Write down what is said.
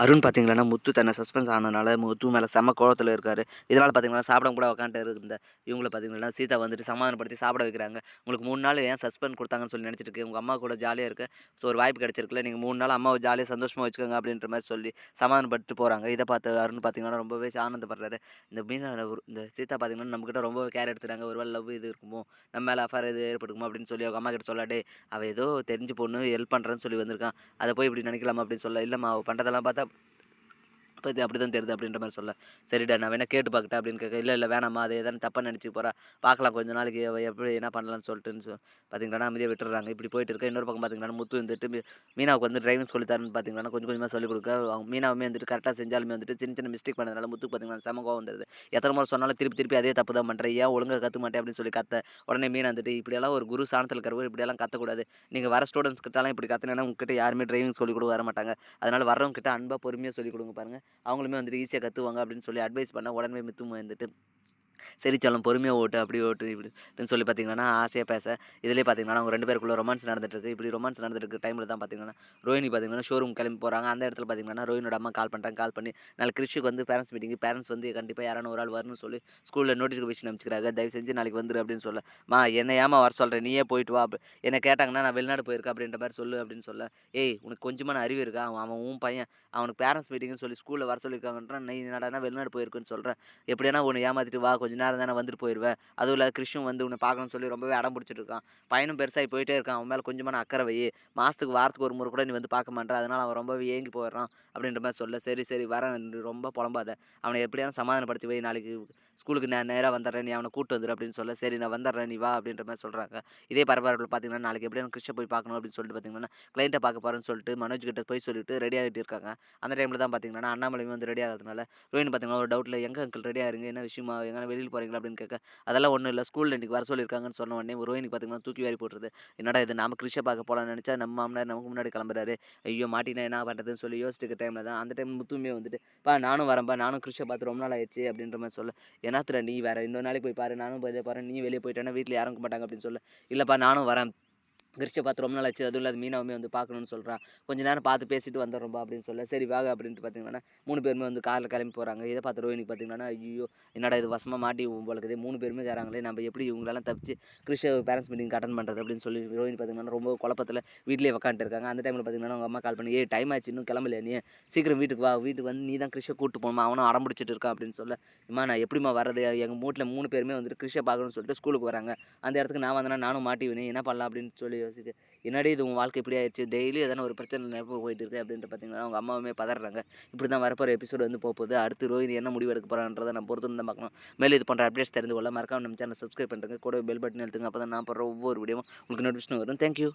அருண் பார்த்தீங்கன்னா முத்து தன்னை சஸ்பென்ஸ் ஆனதுனால முத்து மேலே செம்ம கோலத்தில் இருக்காரு. இதனால் பார்த்தீங்கன்னா சாப்பிட கூட உட்காந்துட்டு இருந்த இவங்கள பார்த்தீங்கன்னா சீதா வந்துட்டு சமாதானப்படுத்தி சாப்பிட வைக்கிறாங்க. உங்களுக்கு மூணு நாள் ஏன் சஸ்பெண்ட் கொடுத்தாங்கன்னு சொல்லி நினச்சிட்டு உங்கள் அம்மா கூட ஜாலியாக இருக்க ஸோ ஒரு வாய்ப்பு கிடைச்சிருக்குல்ல நீங்கள் மூணு நாள் அம்மாவை ஜாலியாக சந்தோஷமாக வச்சுக்கோங்க அப்படின்ற மாதிரி சொல்லி சமாதானப்பட்டு போகிறாங்க இதை பார்த்து அருண் பார்த்தீங்கன்னா ரொம்பவே ஆனந்தப்படுறாரு. இந்த மீனவர் இந்த சீதா பார்த்தீங்கன்னா நம்மக்கிட்ட ரொம்ப கேர் எடுத்துறாங்க ஒரு வேலை லவ் இது இருக்குமோ நம்ம மேலே அஃபேர் இது ஏற்படுக்குமோ அப்படின்னு சொல்லி அவங்க அம்மா கிட்ட சொல்லாடே அவள் ஏதோ தெரிஞ்சு பொண்ணு ஹெல்ப் பண்ணுறேன்னு சொல்லி வந்திருக்கான். அதை போய் இப்படி நினைக்கலாமா அப்படின்னு சொல்ல இல்லைம்மா அவள் பண்ணுறதெல்லாம் பார்த்தா இப்போ இது அப்படி தான் தெரியுது அப்படின்ற மாதிரி சொல்ல. சரிடா நான் வேணா கேட்டு பார்க்கட்டா அப்படின்னு கேட்க இல்லை இல்லை வேணாம்மா அது எதாவது தப்பாக நினச்சி போகிறா பார்க்கலாம் கொஞ்ச நாளைக்கு எப்படி என்ன பண்ணலாம்னு சொல்லிட்டுன்னு சொல் பார்த்தீங்கன்னா அமைதியாக விட்டுறாங்க. இப்படி போயிட்டு இருக்க. இன்னொரு பக்கம் பார்த்தீங்கன்னா முத்து வந்துட்டு மீனாவுக்கு வந்து டிரைவிங் சொல்லி தரேன்னு பார்த்தீங்கன்னா கொஞ்சம் கொஞ்சமாக சொல்லிக் கொடுக்க. அவங்க மீனாவுமே வந்துட்டு கரெக்டாக செஞ்சாலுமே வந்துட்டு சின்ன சின்ன மிஸ்டேக் பண்ணதுனால முத்துக்கு பார்த்தீங்கன்னா சமகம் வந்துருது. எத்தனை முறை சொன்னாலும் திருப்பி திருப்பி அதே தப்பு தான் பண்ணுறேன் ஏன் ஒழுங்காக கற்று மாட்டேன்? அப்படின்னு சொல்லி கத்த. உடனே மீன் வந்துட்டு இப்படியெல்லாம் ஒரு குரு சாணத்தில் இருக்கிறவர் இப்படியெல்லாம் கத்தக்கூடாது. நீங்கள் வர ஸ்டூடெண்ட்ஸ் கிட்டலாம் இப்படி கற்றுனா உங்ககிட்ட யாருமே டிரைவிங் சொல்லி கொடுக்க வர மாட்டாங்க. அதனால் வரவங்க கிட்ட அன்பாக பொறுமையாக சொல்லி கொடுங்க பாருங்க. அவங்களுமே வந்துட்டு ஈஸியாக கற்றுவாங்க அப்படின்னு சொல்லி அட்வைஸ் பண்ண உடனே மித்து வந்துட்டு சரிச்சாலும் பொறுமையாக ஓட்டு அப்படி ஓட்டு இப்படின்னு சொல்லி பார்த்தீங்கன்னா ஆசையாக பேச. இதிலே பார்த்தீங்கன்னா அவங்க ரெண்டு பேருக்குள்ள ரொமான்ஸ் நடந்துட்டுருக்கு. இப்படி ரொமான்ஸ் நடந்துட்டு டைமில் தான் பார்த்தீங்கன்னா ரோஹினி பார்த்தீங்கன்னா ஷோரூம் கிளம்பி போகிறாங்க அந்த இடத்துல பார்த்தீங்கன்னா ரோஹினோட அம்மா கால் பண்ணுறாங்க கால் பண்ணி நாளைக்கு கிறிஷுக்கு வந்து பேரண்ட்ஸ் மீட்டிங் பேரண்ட்ஸ் வந்து கண்டிப்பாக யாரான ஒரு ஆள் வரணும்னு சொல்லி ஸ்கூலில் நோட்டிஃபிகேஷன் அமைச்சிக்கிறாங்க தயவு செஞ்சு நாளைக்கு வந்துரு அப்படின்னு சொல்ல. மா என்ன ஏமா வர சொல்கிறேன் நீயே போயிட்டு வா என்ன கேட்டாங்கன்னா நான் வெளிநாடு போயிருக்கேன் அப்படின்ற மாதிரி சொல்லு அப்படின்னு சொல்ல. ஏய் உனக்கு கொஞ்சமான அறிவு இருக்கா? அவன் அவன் உன் பையன் அவனுக்கு பேரண்ட்ஸ் மீட்டிங்னு சொல்லி ஸ்கூலில் வர சொல்லியிருக்காங்கன்றான். நீ என்னடா வெளிநாடு போயிருக்குன்னு சொல்கிறேன் எப்படியானா உன்னை ஏமாத்திட்டு வா கொஞ்ச நேரம் தானே வந்துட்டு போயிடுவேன் அதுவும் இல்லாத கிருஷ்ணன் வந்து உன்னை பார்க்கணும்னு சொல்லி ரொம்பவே அடம் பிடிச்சிட்டு இருக்கான் பையனும் பெருசாகி போயிட்டே இருக்கான். அவன் மேலே கொஞ்சமான அக்கறை வை. மாதத்துக்கு வாரத்துக்கு ஒரு முறை கூட நீ வந்து பார்க்க மாட்டேற. அதனால் அவன் ரொம்பவே ஏங்கி போயிடுறான் அப்படின்ற மாதிரி சொல்ல. சரி சரி வரேன். ரொம்ப புலம்பாத. அவனை எப்படியான சமாதானப்படுத்தி வை. நாளைக்கு ஸ்கூலுக்கு நான் நேராக வந்துடுறேன். நீ அவனை கூட்டு வந்துடு அப்படின்னு சொல்ல. சரி நான் வந்துடுறேன். நீ வா அப்படின்ற மாதிரி சொல்கிறாங்க இதே பரபரப்பில் பார்த்தீங்கன்னா நாளைக்கு எப்படியான கிருஷ்ண போய் பார்க்கணும் அப்படின்னு சொல்லிட்டு பார்த்தீங்கன்னா கிளைண்ட்டை பார்க்க போகிறேன்னு சொல்லிட்டு மனோஜ் கிட்ட போய் சொல்லிட்டு ரெடி ஆகிட்டு இருக்காங்க. அந்த டைமில் தான் பார்த்தீங்கன்னா அண்ணாமலையும் வந்து ரெடி ஆகிறதுனால ரோஹின் பார்த்தீங்கன்னா ஒரு டவுட்டில் எங்கே அங்கிள் ரெடி ஆயிருங்க என்ன விஷயமா? எங்கே வெளியில் போகிறீங்களா அப்படின்னு கேட்க அதெல்லாம் ஒன்றும் இல்லை. ஸ்கூலில் இன்றைக்கி வர சொல்லியிருக்காங்கன்னு சொன்ன உடனே ரோஹினி பார்த்திங்கன்னா தூக்கி வாரி போட்டுருது. என்னடா இது? நாம கிருஷ்ண பார்க்க போகலான்னு நினச்சா நம்ம மாமனார் நமக்கு முன்னாடி கிளம்புறாரு. ஐயோ மாட்டினா என்ன பண்ணுறதுன்னு சொல்லி யோசிச்சுக்க டைமில் தான் அந்த டைம் முத்துமே வந்துட்டு பா நானும் வரேன்ப்பா நானும் கிருஷ்ண பார்த்து ரொம்ப நாள் ஆயிடுச்சு. அப்படின்ற மாதிரி சொல்ல. என்னத்துல நீ வேறு? இன்னொரு நாளைக்கு போய் பாரு. நானும் போய் பாரு நீ வெளியே போயிட்டேன்னா வீட்டில் யாரும் மாட்டாங்க. அப்படின்னு சொல்ல. இல்லைப்பா நானும் வரேன். கிருஷ்ண பார்த்து ரொம்ப நாள் ஆச்சு அதுவும் இல்லாத மீனாவுமே வந்து பார்க்கணும்னு சொல்கிறான் கொஞ்சம் நேரம் பார்த்து பேசிட்டு வந்துடுறோம்பா அப்படின்னு சொல்ல. சரி வாங்க அப்படின்ட்டு பார்த்தீங்கன்னா மூணு பேருமே வந்து காரில் கிளம்பி போகிறாங்க இதை பார்த்து ரோஹினிக்கு பார்த்தீங்கன்னா ஐயோ என்னடா இது வசமாக மாட்டி போலக்குது மூணு பேருமே தராங்களே நம்ம எப்படி இவங்களெல்லாம் தப்பிச்சு கிருஷ்ண பேரண்ட்ஸ் மீட்டிங் அட்டன் பண்ணுறது அப்படின்னு சொல்லி ரோஹினி பார்த்தீங்கன்னா ரொம்ப குழப்பத்தில் வீட்டிலே உக்காந்துட்டு இருக்காங்க. அந்த டைமில் பார்த்தீங்கன்னா அவங்க அம்மா கால் பண்ணி ஏ டைம் ஆச்சு இன்னும் கிளம்பலையா நீ? சீக்கிரம் வீட்டுக்கு வா. வீட்டுக்கு வந்து நீ தான் கிருஷ்ண கூட்டு போகணுமா? அவனும் அடம் பிடிச்சிட்டு இருக்கான் அப்படின்னு சொல்ல. இம்மா நான் எப்படிம்மா வரது எங்கள் வீட்டில் மூணு பேருமே வந்துட்டு கிருஷ்ணை பார்க்கணும்னு சொல்லிட்டு ஸ்கூலுக்கு வராங்க. அந்த இடத்துக்கு நான் வந்தேன்னா நானும் மாட்டிவினேன். என்ன பண்ணலாம்? அப்படின்னு சொல்லி யோசிக்க என்னடி இது உன் வாழ்க்கை இப்படி ஆயிடுச்சு டெய்லி எதனா ஒரு பிரச்சனை நினைப்பு போயிட்டு இருக்கு அப்படின்ட்டு பார்த்தீங்கன்னா அவங்க அம்மாவுமே பதறாங்க. இப்படி தான் வரப்போகிற எபிசோடு வந்து போகுது அடுத்து ரோஹித் என்ன முடிவு எடுக்க போகிறான்றதை நான் பொறுத்து தான் பார்க்கணும். மேலே இது பண்ணுற அப்டேட்ஸ் தெரிந்து கொள்ள மறக்காம நம்ம சேனல் சப்ஸ்கிரைப் பண்ணுறேங்க கூட பெல் பட்டன் எழுத்துங்க அப்போ தான் நான் போடுற ஒவ்வொரு வீடியோவும் உங்களுக்கு நோட்டிஃபிகேஷன் வரும். தேங்க்யூ